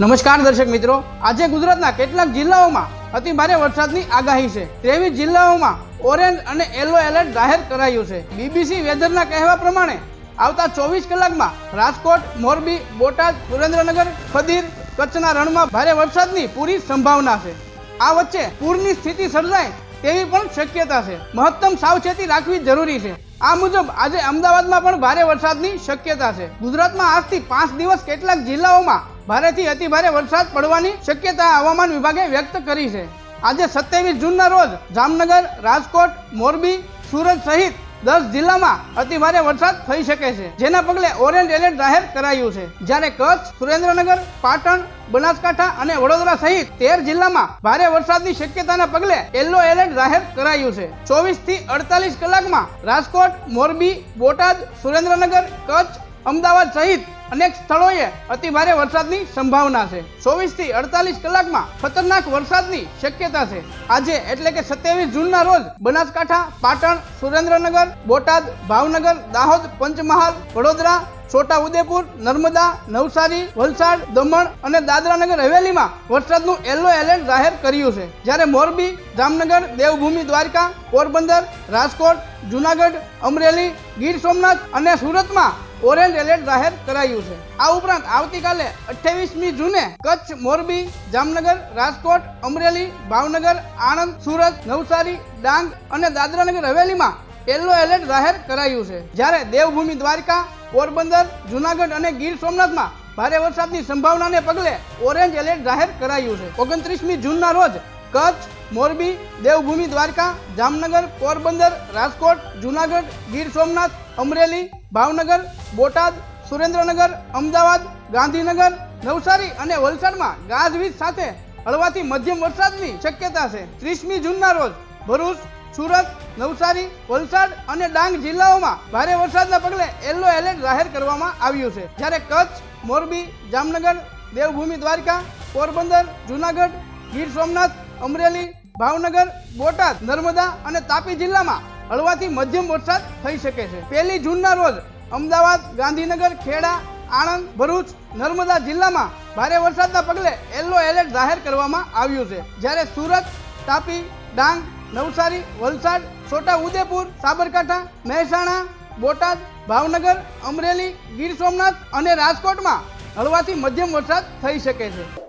નમસ્કાર દર્શક મિત્રો. આજે ગુજરાતના કેટલાક જિલ્લાઓમાં અતિ ભારે વરસાદની આગાહી છે. ત્રેવીસ જિલ્લાઓમાં ઓરેન્જ અને યલો એલર્ટ જાહેર કરાયું છે. બીબીસી વેધરના કહેવા પ્રમાણે આવતા ચોવીસ કલાકમાં રાજકોટ, મોરબી, બોટાદ, સુરેન્દ્રનગર, ખદીર, કચ્છના રણમાં ભારે વરસાદની પૂરી સંભાવના છે. આ વચ્ચે પૂરની સ્થિતિ સર્જાય તેવી પણ શક્યતા છે. મહત્તમ સાવચેતી રાખવી જરૂરી છે. આ મુજબ આજે અમદાવાદમાં પણ ભારે વરસાદની શક્યતા છે. ગુજરાતમાં આજથી પાંચ દિવસ કેટલાક જિલ્લાઓમાં ભારેથી અતિભારે વરસાદ પડવાની શક્યતા હવામાન વિભાગે વ્યક્ત કરી છે. આજે સત્યાવીસ જૂનના રોજ જામનગર, રાજકોટ, મોરબી, સુરત સહિત દસ જિલ્લામાં અતિભારે વરસાદ થઈ શકે છે, જેના પગલે ઓરેન્જ એલર્ટ જાહેર કરાયું છે. જ્યારે કચ્છ, સુરેન્દ્રનગર, પાટણ, બનાસકાંઠા અને વડોદરા સહિત તેર જિલ્લામાં ભારે વરસાદની શક્યતાના પગલે યલો એલર્ટ જાહેર કરાયું છે. ચોવીસથી અડતાલીસ કલાકમાં રાજકોટ, મોરબી, બોટાદ, સુરેન્દ્રનગર, કચ્છ અમદાવાદ સહિત અનેક સ્થળોએ અતિ ભારે વરસાદની સંભાવના છે. ચોવીસથી અડતાલીસ કલાકમાં ખતરનાક વરસાદની શક્યતા છે. આજે એટલે કે સત્યાવીસ જૂનના રોજ બનાસકાંઠા, પાટણ, સુરેન્દ્રનગર, બોટાદ, ભાવનગર, દાહોદ, પંચમહાલ, વડોદરા છોટા ઉદેપુર નર્મદા, નવસારી, વલસાડ, દમણ અને દાદરાનગર હવેલીમાં વરસાદનું યલો એલર્ટ જાહેર કર્યું છે. જ્યારે મોરબી, જામનગર, દેવભૂમિ, દ્વારકા, પોરબંદર, રાજકોટ, જુનાગઢ, અમરેલી, ગીર સોમનાથ અને સુરતમાં ઓરેન્જ એલર્ટ જાહેર કરાયું છે. આ ઉપરાંત આવતીકાલે અઠ્યાવીસમી જૂને કચ્છ, મોરબી, જામનગર, રાજકોટ, અમરેલી, ભાવનગર, આણંદ, સુરત, નવસારી, ડાંગ અને દાદરાનગર હવેલીમાં યલો એલર્ટ જાહેર કરાયું છે. જ્યારે દેવભૂમિ, દ્વારકા પોરબંદર, જુનાગઢ અને ગીર સોમનાથમાં ભારે વરસાદની સંભાવનાને પગલે ઓરેન્જ એલર્ટ જાહેર કરાયું છે. ઓગણત્રીસમી જૂનના રોજ કચ્છ, મોરબી, દેવભૂમિ, દ્વારકા, જામનગર, પોરબંદર, રાજકોટ, જુનાગઢ, ગીર સોમનાથ, અમરેલી, ભાવનગર, બોટાદ, સુરેન્દ્રનગર, અમદાવાદ, ગાંધીનગર, નવસારી અને વલસાડમાં ગાજવીજ સાથે હળવાથી મધ્યમ વરસાદની શક્યતા છે. ત્રીસમી જૂનના રોજ ભરૂચ સુરત, નવસારી, વલસાડ અને ડાંગ જિલ્લાઓમાં ભારે વરસાદના પગલે યલો એલર્ટ જાહેર કરવામાં આવ્યું છે. જ્યારે કચ્છ, મોરબી, જામનગર, દેવભૂમિ દ્વારકા, પોરબંદર, જુનાગઢ, ગીર સોમનાથ, અમરેલી, ભાવનગર, બોટાદ, નર્મદા અને તાપી જિલ્લામાં હળવાથી મધ્યમ વરસાદ થઈ શકે છે. પહેલી જૂનના રોજ અમદાવાદ, ગાંધીનગર, ખેડા, આણંદ, ભરૂચ, નર્મદા જિલ્લામાં ભારે વરસાદના પગલે યલો એલર્ટ જાહેર કરવામાં આવ્યું છે. જ્યારે સુરત, તાપી, ડાંગ નવસારી, વલસાડ, છોટા ઉદેપુર, સાબરકાંઠા, મહેસાણા, બોટાદ, ભાવનગર, અમરેલી, ગીર સોમનાથ અને રાજકોટમાં હળવાથી મધ્યમ વરસાદ થઈ શકે છે.